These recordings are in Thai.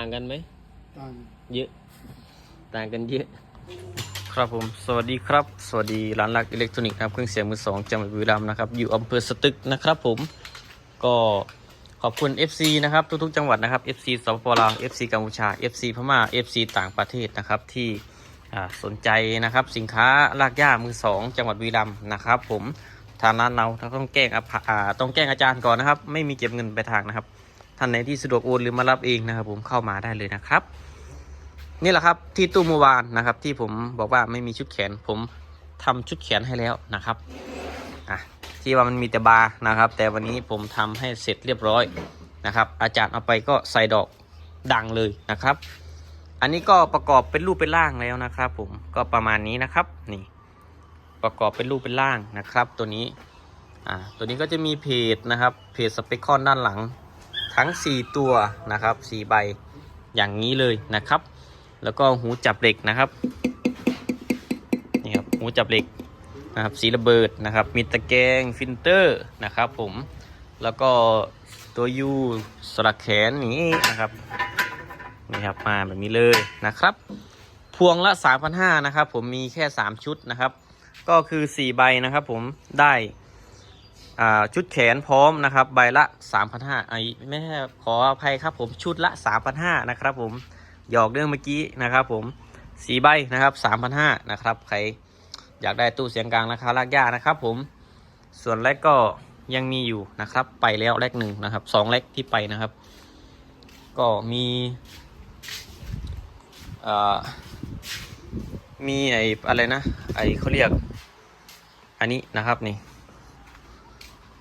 างกันไหมต่างเยอะ ต่างกันเยอะ ครับผม สวัสดีครับ สวัสดีร้านลักอิเล็กทรอนิกส์ครับ เครื่องเสียงมือสองจังหวัดบุรีรัมย์นะครับ อยู่อำเภอสตึกนะครับผม ก็ขอบคุณ FC นะครับ ทุกๆ จังหวัดนะครับ FC สปปลาว FC กัมพูชา FC พม่า FC ต่างประเทศนะครับที่สนใจนะครับสินค้าลากย่ามือสองจังหวัดบุรีรัมย์นะครับผมทางร้านเราต้องแกล้งต้องแกล้งอาจารย์ก่อนนะครับ ไม่มีเก็บเงินไปทางนะครับ ท่านไหนที่สะดวกโอนหรือมารับเองนะครับ ผมเข้ามาได้เลยนะครับ นี่แหละครับที่ตู้เมื่อวานนะครับ ที่ผมบอกว่าไม่มีชุดแขน ผมทำชุดแขนให้แล้วนะครับอะที่ว่ามันมีแต่บาร์นะครับ แต่วันนี้ผมทำให้เสร็จเรียบร้อยนะครับ อาจารย์เอาไปก็ใส่ดอกดังเลยนะครับ อันนี้ก็ประกอบเป็นรูปเป็นร่างแล้วนะครับ ผมก็ประมาณนี้นะครับนี่ประกอบเป็นรูปเป็นร่างนะครับ ตัวนี้อ่าตัวนี้ก็จะมีเพจนะครับเพจสเปคคอนด้านหลัง ทั้ง 4 ตัวนะครับ4ใบอย่างนี้เลยนะครับ แล้วก็หูจับเหล็กนะครับนี่ครับหูจับเหล็กนะครับสีระเบิดนะครับ มีตะแกรงฟิลเตอร์นะครับ ผมแล้วก็ตัวยูสลักแขนนี้นะครับนี่ครับมาแบบนี้เลยนะครับ พวงละ 3,500นะครับ ผมมีแค่ 3 ชุดนะครับ ก็คือ 4 ใบนะครับ ผมได้ ชุดแขนพร้อมนะครับ ใบละ 3,500ไอ้ไม่ใช่ขออภัยครับผมชุดละ 3,500นะครับผมหยอกเรื่องเมื่อกี้นะครับผมสีใบนะครับสามพันห้านะครับใครอยากได้ตู้เสียงกลางราคาลากย่านะครับผมส่วนแรกก็ยังมีอยู่นะครับ ไปแล้วแรกหนึ่งนะครับสองแรกที่ไปนะครับ ก็มีมีไอ้อะไรนะไอ้เขาเรียก อันนี้นะครับนี่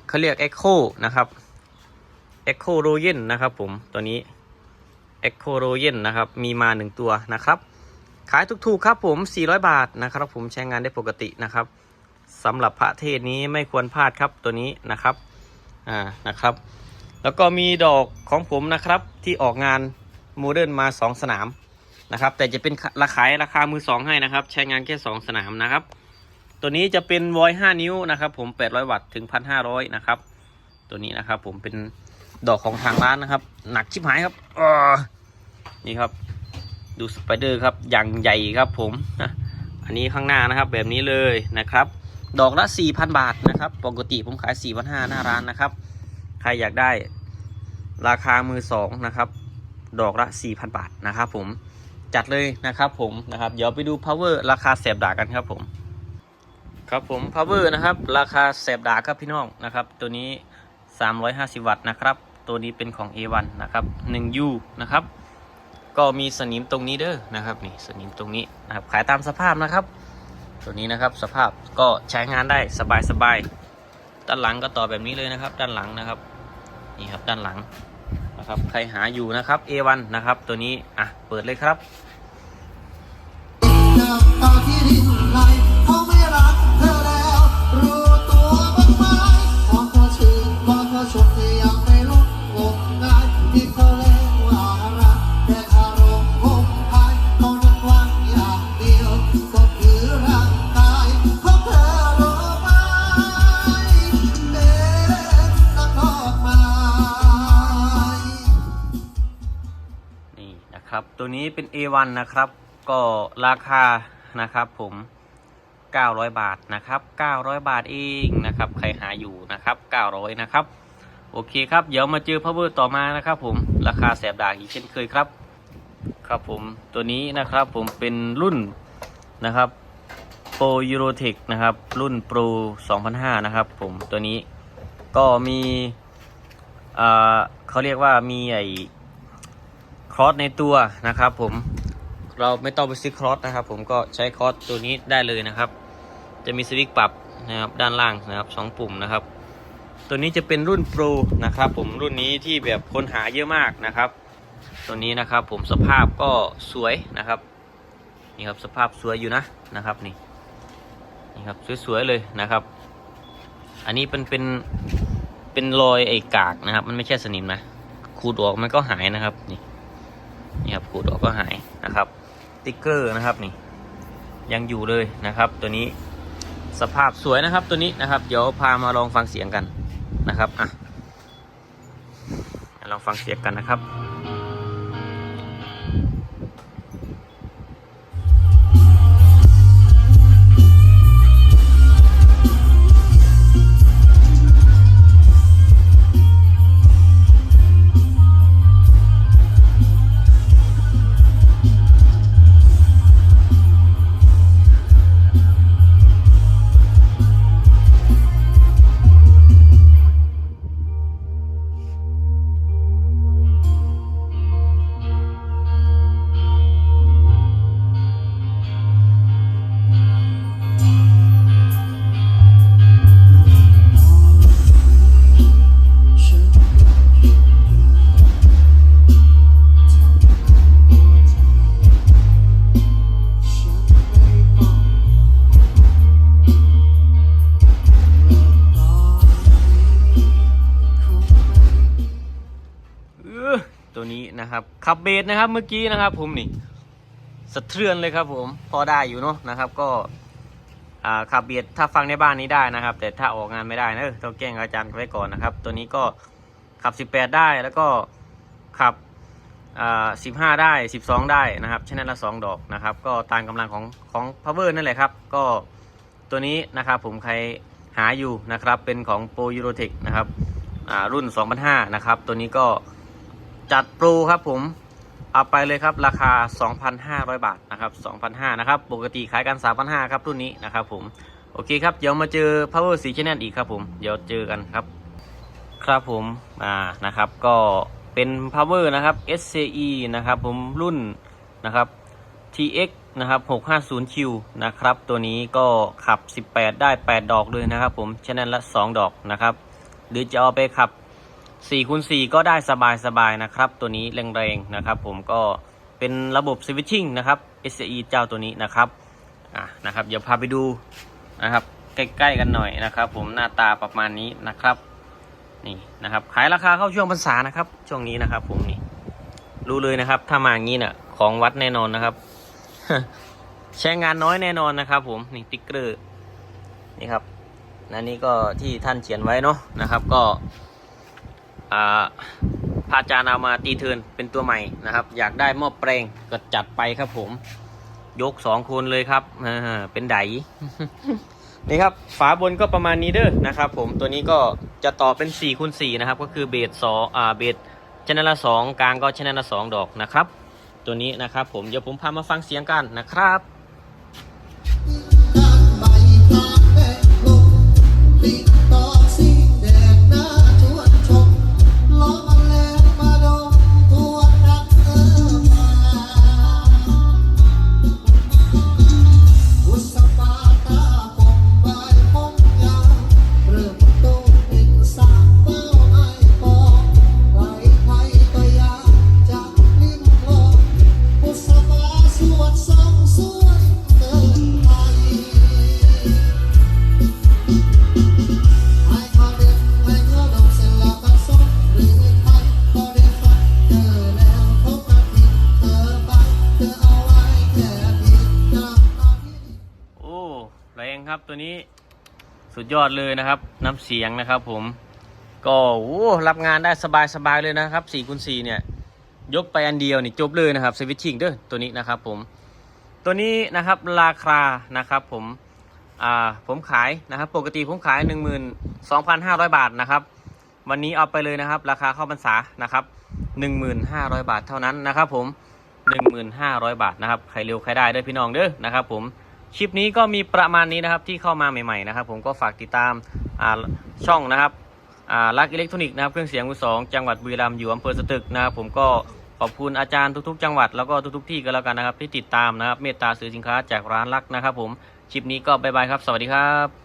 เขาเรียก Echo นะครับ Echo r o y e n นะครับผมตัวนี้เอ็กโคโรเยนนะครับ มีมา 1 ตัวนะครับ ขายถูกๆครับผม 400 บาทนะครับ ผมใช้งานได้ปกตินะครับสำหรับพระเทศนี้ไม่ควรพลาดครับตัวนี้นะครับอ่านะครับ แล้วก็มีดอกของผมนะครับที่ออกงานโมเดิร์นมา 2 สนามนะครับ แต่จะเป็นราคายราคามือ 2 ให้นะครับ ใช้งานแค่ 2 สนามนะครับ ตัวนี้จะเป็นวอย5นิ้วนะครับผม800วัตต์ถึง1,500นะครับ ตัวนี้นะครับผมเป็นดอกของทางร้านนะครับ หนักชิบหายครับออนี่ครับ ดูสไปเดอร์ครับอย่างใหญ่ครับผมอันนี้ข้างหน้านะครับแบบนี้เลยนะครับ ดอกละ4,000บาทนะครับปกติผมขาย4,500หน้าร้านนะครับ ใครอยากได้ราคามือสองนะครับ ดอกละ4,000บาทนะครับผมจัดเลยนะครับผมนะครับ เดี๋ยวไปดู power ราคาแสบด่ากันครับผม ครับผม power นะครับ ราคาแสบดาครับพี่น้องนะครับ ตัวนี้ 350 วัตต์นะครับ ตัวนี้เป็นของ A1 นะครับ 1U นะครับ ก็มีสนิมตรงนี้เด้อนะครับนี่สนิมตรงนี้นะครับขายตามสภาพนะครับ ตัวนี้นะครับสภาพก็ใช้งานได้สบายสบายๆด้านหลังก็ต่อแบบนี้เลยนะครับ ด้านหลังนะครับนี่ครับด้านหลังนะครับใครหาอยู่นะครับ A1 นะครับ ตัวนี้อะเปิดเลยครับ ครับ ตัวนี้เป็น A1 นะครับ ก็ราคานะครับผม 900 บาทนะครับ 900 บาทเองนะครับ ใครหาอยู่นะครับ 900 นะครับ โอเคครับ เดี๋ยวมาเจอ power ต่อมานะครับ ผม ราคาแสบด่ากอีกเช่นเคยครับ ครับผม ตัวนี้นะครับผมเป็นรุ่นนะครับ Pro Eurotech นะครับ รุ่น Pro 2005 นะครับ ผมตัวนี้ก็มีอ่าเขาเรียกว่ามีไอ ครอสในตัวนะครับผมเราไม่ต้องไปซื้อครอสนะครับ ผมก็ใช้ครอสตัวนี้ได้เลยนะครับ จะมีสวิตช์ปรับนะครับด้านล่างนะครับสองปุ่มนะครับ ตัวนี้จะเป็นรุ่นโปรนะครับผมรุ่นนี้ที่แบบคนหาเยอะมากนะครับ ตัวนี้นะครับผมสภาพก็สวยนะครับนี่ครับสภาพสวยอยู่นะนะครับนี่นี่ครับสวยๆเลยนะครับ อันนี้เป็นเป็นเป็นรอยไอ้กากนะครับ มันไม่ใช่สนิมนะขูดออกมันก็หายนะครับนี่ นี่ครับขูดออกก็หายนะครับติ๊กเกอร์นะครับนี่ ยังอยู่เลยนะครับ ตัวนี้สภาพสวยนะครับตัวนี้นะครับ เดี๋ยวพามาลองฟังเสียงกันนะครับอะลองฟังเสียงกันนะครับ นะครับขับเบสนะครับเมื่อกี้นะครับ ผมนี่สะเทือนเลยครับ ผมพอได้อยู่เนาะนะครับ ก็ขับเบสถ้าฟังในบ้านนี้ได้นะครับ แต่ถ้าออกงานไม่ได้นะเออต้องแจ้งอาจารย์ไว้ก่อนนะครับ ตัวนี้ก็ขับ 18 ได้แล้วก็ขับอ่า15ได้ 12 ได้นะครับชแนลละ 2 ดอกนะครับ ก็ตามกำลังของของ power นั่นแหละครับ ก็ตัวนี้นะครับผมใครหาอยู่นะครับเป็นของ Pro Eurotech นะครับอ่ารุ่น 2005 นะครับ ตัวนี้ก็ จัดโปรครับผม เอาไปเลยครับราคา 2,500 บาทนะครับ2,500นะครับ ปกติขายกัน 3,500ครับรุ่นนี้นะครับผม โอเคครับ เดี๋ยวมาเจอ power 4 channel อีกครับผม เดี๋ยวเจอกันครับ ครับผม อ่า นะครับ ก็เป็น power นะครับ SCE นะครับผม รุ่นนะครับ TX นะครับ 650Q นะครับ ตัวนี้ก็ขับ 18 ได้ 8 ดอกเลยนะครับผมชแนลละ 2 ดอกนะครับ หรือจะเอาไปขับ 4คูณ4ก็ได้สบายๆนะครับ ตัวนี้แรงๆนะครับ ผมก็เป็นระบบ switching นะครับ SCE เจ้าตัวนี้นะครับอะนะครับ เดี๋ยวพาไปดูนะครับ ใกล้ๆกันหน่อยนะครับ ผมหน้าตาประมาณนี้นะครับนี่นะครับ ขายราคาเข้าช่วงพรรษานะครับ ช่วงนี้นะครับ ผมนี่รู้เลยนะครับ ถ้ามาอย่างนี้น่ะ ของวัดแน่นอนนะครับ ใช้งานน้อยแน่นอนนะครับ ผมนี่ติ๊กเกอร์นี่ครับนั่นนี่ก็ที่ท่านเขียนไว้เนาะนะครับ ก็ พาจารย์เอามาตีเทินเป็นตัวใหม่นะครับ อยากได้หม้อแปลงก็จัดไปครับผม ยกสองคนเลยครับเป็นไดนี่ครับ ฝาบนก็ประมาณนี้เด้อนะครับผมตัวนี้ก็จะต่อเป็น4คูณ4นะครับ ก็คือเบสสองอ่าเบสชนลละสองกลางก็ชนลละสองดอกนะครับ ตัวนี้นะครับผมเดี๋ยวผมพามาฟังเสียงกันนะครับ ตัวนี้สุดยอดเลยนะครับ น้ำเสียงนะครับผม ก็โอ้รับงานได้สบายๆเลยนะครับ4คูณ4เนี่ย ยกไปอันเดียวนี่จบเลยนะครับสวิตชิ่งเด้อตัวนี้นะครับผม ตัวนี้นะครับราคานะครับผม อ่า ผมขายนะครับ ปกติผมขาย 12,500 บาทนะครับ วันนี้เอาไปเลยนะครับ ราคาเข้าพรรษานะครับ 1,500 บาทเท่านั้นนะครับผม 1,500 บาทนะครับ ใครเร็วใครได้เด้อพี่น้องเด้อนะครับผม คลิปนี้ก็มีประมาณนี้นะครับที่เข้ามาใหม่ๆนะครับ ผมก็ฝากติดตามาช่องนะครับรักอิเล็กทรอนิกส์นะครับเครื่องเสียงมือสองจังหวัดบุรีรัมย์อยู่อำเภอสตึกนะครับผมก็ขอบคุณอาจารย์ทุกๆ จังหวัดแล้วก็ทุกๆที่ก็แล้วกันนะครับที่ติดตามนะครับเมตตาซื้อสินค้าจากร้านรักนะครับ ผมคลิปนี้ก็บายบายครับ สวัสดีครับ